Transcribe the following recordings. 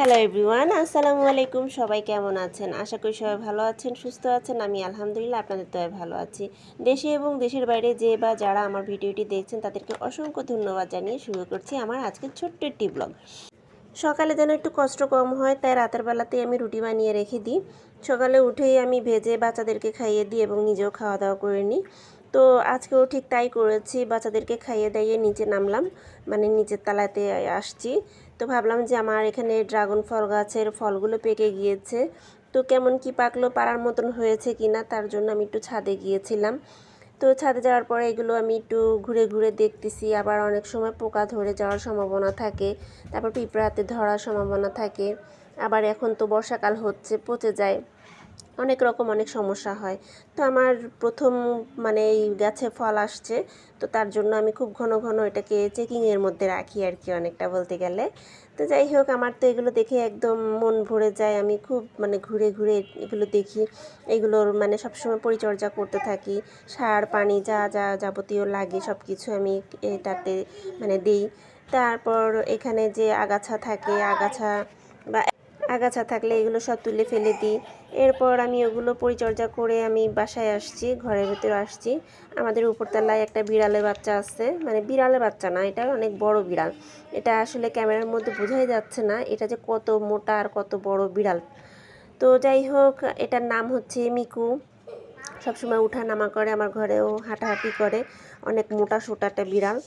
Hello everyone আসসালামু আলাইকুম সবাই কেমন আছেন? আশা করি সবাই ভালো আছেন, সুস্থ আছেন। আমি আলহামদুলিল্লাহ আপনাদের তো ভালো আছি। দেশে এবং দেশের বাইরে যে বা যারা আমার ভিডিওটি দেখছেন, তাদেরকে অসংখ্য ধন্যবাদ জানিয়ে শুরু করছি আমার আজকের ছোট্ট একটি ব্লগ সকালে যেন একটু কষ্ট কম হয়, তাই রাতের বেলাতেই আমি রুটি বানিয়ে রেখে দিই। সকালে উঠেই আমি ভেজে বাচ্চাদেরকে খাইয়ে দিই এবং নিজেও খাওয়া দাওয়া করে নিই। তো আজকেও ঠিক তাই করেছি, বাচ্চাদেরকে খাইয়ে দাইয়ে নিচে নামলাম। মানে নিচের তালাতে আসছি। তো ভাবলাম যে আমার এখানে ড্রাগন ফল গাছের ফলগুলো পেকে গিয়েছে। তো কেমন কি পাকলো, পাড়ার মতন হয়েছে কি না তার জন্য আমি একটু ছাদে গিয়েছিলাম। তো ছাদে যাওয়ার পরে এগুলো আমি একটু ঘুরে ঘুরে দেখতেছি। আবার অনেক সময় পোকা ধরে যাওয়ার সম্ভাবনা থাকে। তারপর পিঁপড়াতে ধরার সম্ভাবনা থাকে। আবার এখন তো বর্ষাকাল হচ্ছে, পচে যায়। অনেক রকম অনেক সমস্যা হয়। তো আমার প্রথম মানে এই গাছে ফল আসছে, তো তার জন্য আমি খুব ঘন ঘন এটাকে চেকিংয়ের মধ্যে রাখি আর কি অনেকটা বলতে গেলে। তো যাই হোক, আমার তো এগুলো দেখে একদম মন ভরে যায়। আমি খুব মানে ঘুরে ঘুরে এগুলো দেখি। এগুলোর মানে সবসময় পরিচর্যা করতে থাকি। সার, পানি যা যা যাবতীয় লাগে সব কিছু আমি এটাতে মানে দিই। তারপর এখানে যে আগাছা থাকে, আগাছা বা আগাছা থাকলে এগুলো সব তুলে ফেলে দিই। এরপর আমি ওগুলো পরিচর্যা করে আমি বাসায় আসছি, ঘরের ভেতরে আসছি। আমাদের উপরতলায় একটা বিড়ালের বাচ্চা আছে মানে বিড়ালের বাচ্চা না, এটা অনেক বড় বিড়াল। এটা আসলে ক্যামেরার মধ্যে বোঝাই যাচ্ছে না, এটা যে কত মোটা আর কত বড় বিড়াল। তো যাই হোক, এটার নাম হচ্ছে মিকু। সবসময় উঠা নামা করে, আমার ঘরেও হাঁটাহাঁটি করে। অনেক মোটা, সোটা একটা বিড়াল।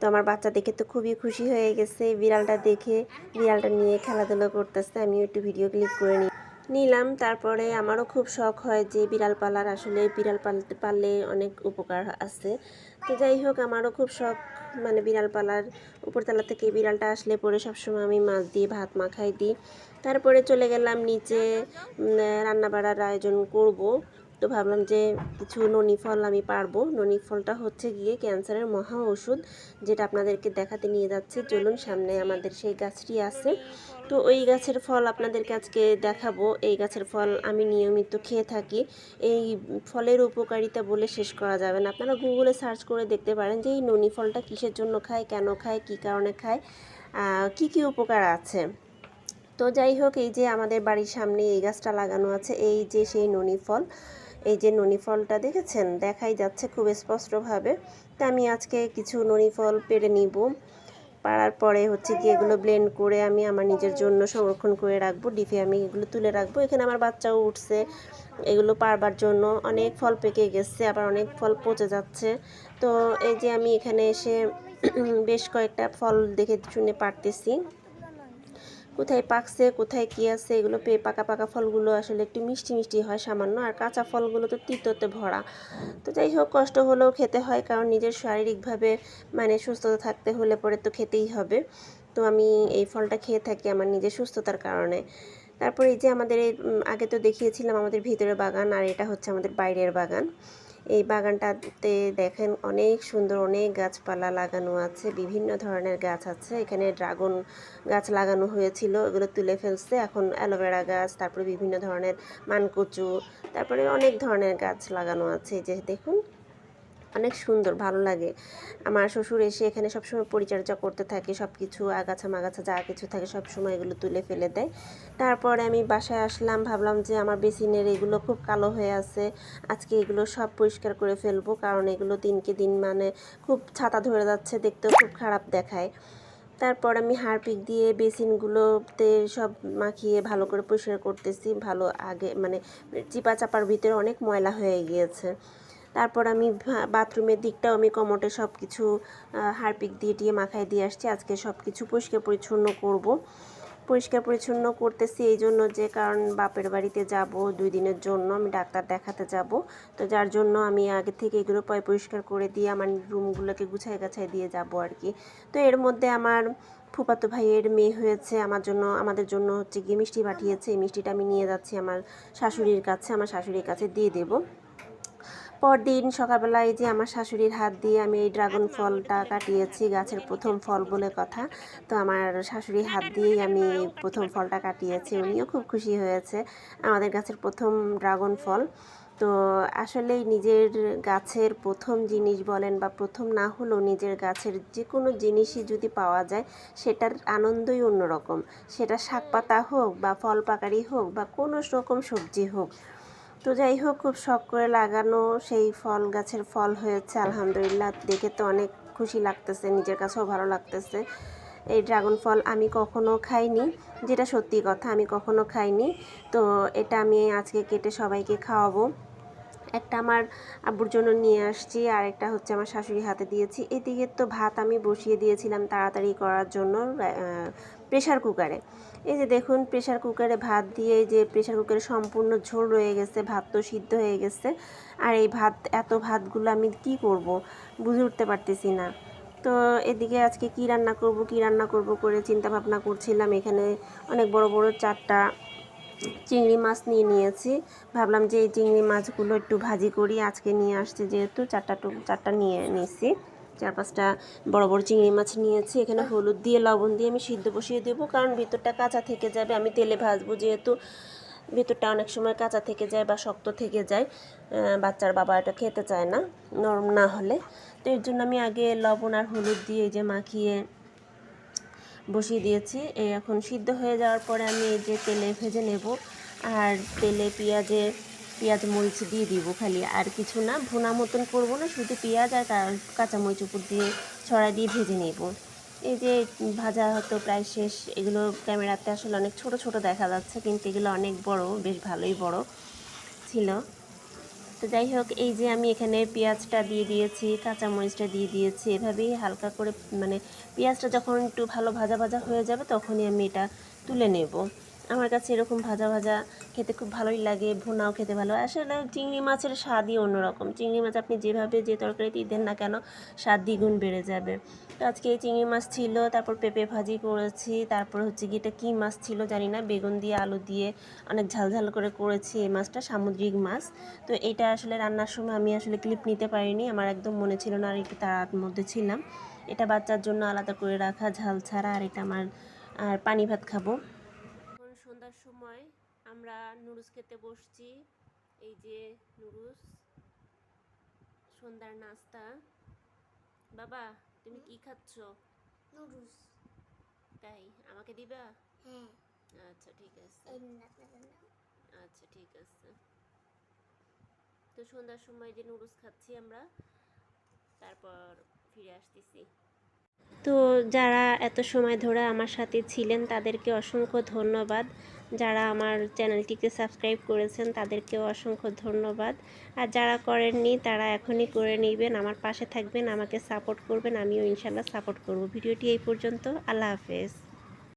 তো আমার বাচ্চা দেখে তো খুবই খুশি হয়ে গেছে। বিড়ালটা দেখে বিড়ালটা নিয়ে খেলাধুলো করতেছে। আমিও একটু ভিডিও ক্লিক করে নিই নিলাম। তারপরে আমারও খুব শখ হয় যে বিড়াল পালার। আসলে বিড়াল পালতে পারলে অনেক উপকার আছে। তো যাই হোক, আমারও খুব শখ মানে বিড়াল পালার। উপরতলা থেকে বিড়ালটা আসলে পরে সবসময় আমি মাছ দিয়ে ভাত মাখাই দিই। তারপরে চলে গেলাম নিচে রান্না বাড়ার আয়োজন করব। তো ভাবলাম যে কিছু ননি ফল আমি পারব। ননি ফলটা হচ্ছে গিয়ে ক্যান্সারের মহা ওষুধ যেটা আপনাদেরকে দেখাতে নিয়ে যাচ্ছে। চলুন সামনে আমাদের সেই গাছটি আছে। তো ওই গাছের ফল আপনাদেরকে আজকে দেখাবো। এই গাছের ফল আমি নিয়মিত খেয়ে থাকি। এই ফলের উপকারিতা বলে শেষ করা যাবে না। আপনারা গুগলে সার্চ করে দেখতে পারেন যে এই ননি ফলটা কিসের জন্য খায়, কেন খায়, কী কারণে খায় কি কি উপকার আছে। তো যাই হোক, এই যে আমাদের বাড়ির সামনে এই গাছটা লাগানো আছে। এই যে সেই ননি ফল। এই যে ননি ফলটা দেখেছেন? দেখাই যাচ্ছে খুব স্পষ্টভাবে। তা আমি আজকে কিছু ননি ফল পেরে নিব। পাড়ার পরে হচ্ছে কি এগুলো ব্লেন্ড করে আমি আমার নিজের জন্য সংরক্ষণ করে রাখব। ডিপে আমি এগুলো তুলে রাখব। এখানে আমার বাচ্চাও উঠছে। এগুলো পারবার জন্য অনেক ফল পেকে গেছে, আবার অনেক ফল পচে যাচ্ছে। তো এই যে আমি এখানে এসে বেশ কয়েকটা ফল দেখে শুনে পারতেছি। কোথায় পাকছে, কোথায় কী আছে, এগুলো পেয়ে পাকা পাকা ফলগুলো আসলে একটু মিষ্টি মিষ্টি হয় সামান্য, আর কাঁচা ফলগুলো তো তিতোতে ভরা। তো যাই হোক, কষ্ট হলেও খেতে হয়, কারণ নিজের শারীরিকভাবে মানে সুস্থতা থাকতে হলে পরে তো খেতেই হবে। তো আমি এই ফলটা খেয়ে থাকি আমার নিজের সুস্থতার কারণে। তারপরে এই যে আমাদের আগে তো দেখিয়েছিলাম আমাদের ভিতরে বাগান, আর এটা হচ্ছে আমাদের বাইরের বাগান। এই বাগানটাতে দেখেন অনেক সুন্দর অনেক গাছপালা লাগানো আছে, বিভিন্ন ধরনের গাছ আছে। এখানে ড্রাগন গাছ লাগানো হয়েছিল, এগুলো তুলে ফেলছে। এখন অ্যালোভেরা গাছ, তারপরে বিভিন্ন ধরনের মানকচু, তারপরে অনেক ধরনের গাছ লাগানো আছে। যে দেখুন অনেক সুন্দর, ভালো লাগে। আমার শ্বশুর এসে এখানে সবসময় পরিচর্যা করতে থাকে সব কিছু আগাছা মাগাছা যা কিছু থাকে সব সময় এগুলো তুলে ফেলে দেয়। তারপরে আমি বাসায় আসলাম, ভাবলাম যে আমার বেসিনের এগুলো খুব কালো হয়ে আছে, আজকে এগুলো সব পরিষ্কার করে ফেলব, কারণ এগুলো দিনকে দিন মানে খুব ছাতা ধরে যাচ্ছে, দেখতেও খুব খারাপ দেখায়। তারপর আমি হারপিক দিয়ে বেসিনগুলোতে সব মাখিয়ে ভালো করে পরিষ্কার করতেছি, ভালো আগে মানে চিপা চাপার ভিতরে অনেক ময়লা হয়ে গিয়েছে। তারপর আমি বাথরুমের দিকটাও আমি কমোটে সব কিছু হারপিক দিয়ে দিয়ে মাখায় দিয়ে আসছি। আজকে সব কিছু পরিষ্কার পরিচ্ছন্ন করব। পরিষ্কার পরিচ্ছন্ন করতেছি এই জন্য যে কারণ বাপের বাড়িতে যাব দুই দিনের জন্য, আমি ডাক্তার দেখাতে যাব। তো যার জন্য আমি আগে থেকে এগুলো পয় পরিষ্কার করে দিয়ে আমার রুমগুলোকে গুছাই গাছাই দিয়ে যাব আর কি। তো এর মধ্যে আমার ফুপাতো ভাইয়ের মেয়ে হয়েছে, আমার জন্য, আমাদের জন্য হচ্ছে গিয়ে মিষ্টি পাঠিয়েছে। এই মিষ্টিটা আমি নিয়ে যাচ্ছি আমার শাশুড়ির কাছে, আমার শাশুড়ির কাছে দিয়ে দেবো। পরদিন সকালবেলায় যে আমার শাশুড়ির হাত দিয়ে আমি এই ড্রাগন ফলটা কাটিয়েছি, গাছের প্রথম ফল বলে কথা। তো আমার শাশুড়ির হাত দিয়েই আমি প্রথম ফলটা কাটিয়েছি, উনিও খুব খুশি হয়েছে আমাদের গাছের প্রথম ড্রাগন ফল। তো আসলেই নিজের গাছের প্রথম জিনিস বলেন বা প্রথম না হলেও নিজের গাছের যে কোনো জিনিসই যদি পাওয়া যায়, সেটার আনন্দই অন্যরকম। সেটা শাক পাতা হোক বা ফল পাকারি হোক বা কোনো রকম সবজি হোক তো যাই হোক, খুব শখ করে লাগানো সেই ফল গাছের ফল হয়েছে, আলহামদুলিল্লাহ। দেখে তো অনেক খুশি লাগতেছে, নিজের কাছেও ভালো লাগতেছে। এই ড্রাগন ফল আমি কখনো খাইনি, যেটা সত্যি কথা, আমি কখনো খাইনি। তো এটা আমি আজকে কেটে সবাইকে খাওয়াবো। একটা আমার আব্বুর জন্য নিয়ে আসছি, আর একটা হচ্ছে আমার শাশুড়ি হাতে দিয়েছি। এদিকে তো ভাত আমি বসিয়ে দিয়েছিলাম তাড়াতাড়ি করার জন্য প্রেশার কুকারে এই যে দেখুন প্রেশার কুকারে ভাত দিয়ে যে প্রেশার কুকারে সম্পূর্ণ ঝোল রয়ে গেছে, ভাত তো সিদ্ধ হয়ে গেছে। আর এই ভাত, এত ভাতগুলো আমি কি করব? বুঝে উঠতে পারতেছি না। তো এদিকে আজকে কি রান্না করব, কি রান্না করব করে চিন্তা ভাবনা করছিলাম। এখানে অনেক বড় বড় চারটা চিংড়ি মাছ নিয়ে নিয়েছি। ভাবলাম যে এই চিংড়ি মাছগুলো একটু ভাজি করি। আজকে নিয়ে আসছে যেহেতু চারটা চারটা নিয়ে নিয়েছি চার পাঁচটা বড় বড় চিংড়ি মাছ নিয়েছি। এখানে হলুদ দিয়ে, লবণ দিয়ে আমি সিদ্ধ বসিয়ে দেবো। কারণ ভিতরটা কাঁচা থেকে যাবে। আমি তেলে ভাজবো যেহেতু। ভিতরটা অনেক সময় কাঁচা থেকে যায় বা শক্ত থেকে যায়। বাচ্চার বাবা এটা খেতে চায় না, নরম না হলে। তো এর জন্য আমি আগে লবণ আর হলুদ দিয়ে এই যে মাখিয়ে বসিয়ে দিয়েছি। এখন সিদ্ধ হয়ে যাওয়ার পরে আমি এই যে তেলে ভেজে নেব। আর তেলে পেঁয়াজে পেঁয়াজ মরিচ দিয়ে দিব খালি, আর কিছু না, ভুনা মতন করব না, শুধু পেঁয়াজ আর কাঁচা মরিচ উপর দিয়ে ছড়া দিয়ে ভেজে নেব। এই যে ভাজা হতো প্রায় শেষ, এগুলো ক্যামেরাতে আসলে অনেক ছোট ছোট দেখা যাচ্ছে, কিন্তু এগুলো অনেক বড়, বেশ ভালোই বড় ছিল। তো যাই হোক, এই যে আমি এখানে পেঁয়াজটা দিয়ে দিয়েছি, কাঁচামরিচটা দিয়ে দিয়েছি, এভাবেই হালকা করে মানে পেঁয়াজটা যখন একটু ভালো ভাজা ভাজা হয়ে যাবে, তখনই আমি এটা তুলে নেব। আমার কাছে এরকম ভাজা ভাজা খেতে খুব ভালোই লাগে, ভুনাও খেতে ভালো আসলে চিংড়ি মাছের স্বাদই অন্যরকম। চিংড়ি মাছ আপনি যেভাবে যে তরকারিতেই দেন না কেন, স্বাদ দ্বিগুণ বেড়ে যাবে। তো আজকে এই চিংড়ি মাছ ছিল, তারপর পেঁপে ভাজি করেছি, তারপর হচ্ছে কি এটা কী মাছ ছিল জানি না, বেগুন দিয়ে, আলু দিয়ে অনেক ঝালঝাল করে করেছি এই মাছটা, সামুদ্রিক মাছ। তো এটা আসলে রান্নার সময় আমি আসলে ক্লিপ নিতে পারিনি, আমার একদম মনে ছিল না আর একটু তার মধ্যে ছিলাম। এটা বাচ্চার জন্য আলাদা করে রাখা, ঝাল ছাড়া, আর এটা আমার, আর পানি ভাত খাব। সন্ধ্যার সময় আমরা নুডলস খেতে বসছি। এই যে নুডলস সন্ধ্যার নাস্তা। বাবা তুমি কি খাচ্ছ? নুডলস। তাই? আমাকে দিবা? হ্যাঁ। আচ্ছা ঠিক আছে। আচ্ছা ঠিক আছে। তো সন্ধ্যার সময় যে নুডলস খাচ্ছি আমরা তারপর ফিরে আসতেছি। তো যারা এত সময় ধরে আমার সাথে ছিলেন, তাদেরকে অসংখ্য ধন্যবাদ। যারা আমার চ্যানেলটিকে সাবস্ক্রাইব করেছেন, তাদেরকেও অসংখ্য ধন্যবাদ। আর যারা করেননি, তারা এখনই করে নেবেন, আমার পাশে থাকবেন, আমাকে সাপোর্ট করবেন, আমিও ইনশাল্লাহ সাপোর্ট করব। ভিডিওটি এই পর্যন্ত, আল্লাহ হাফেজ।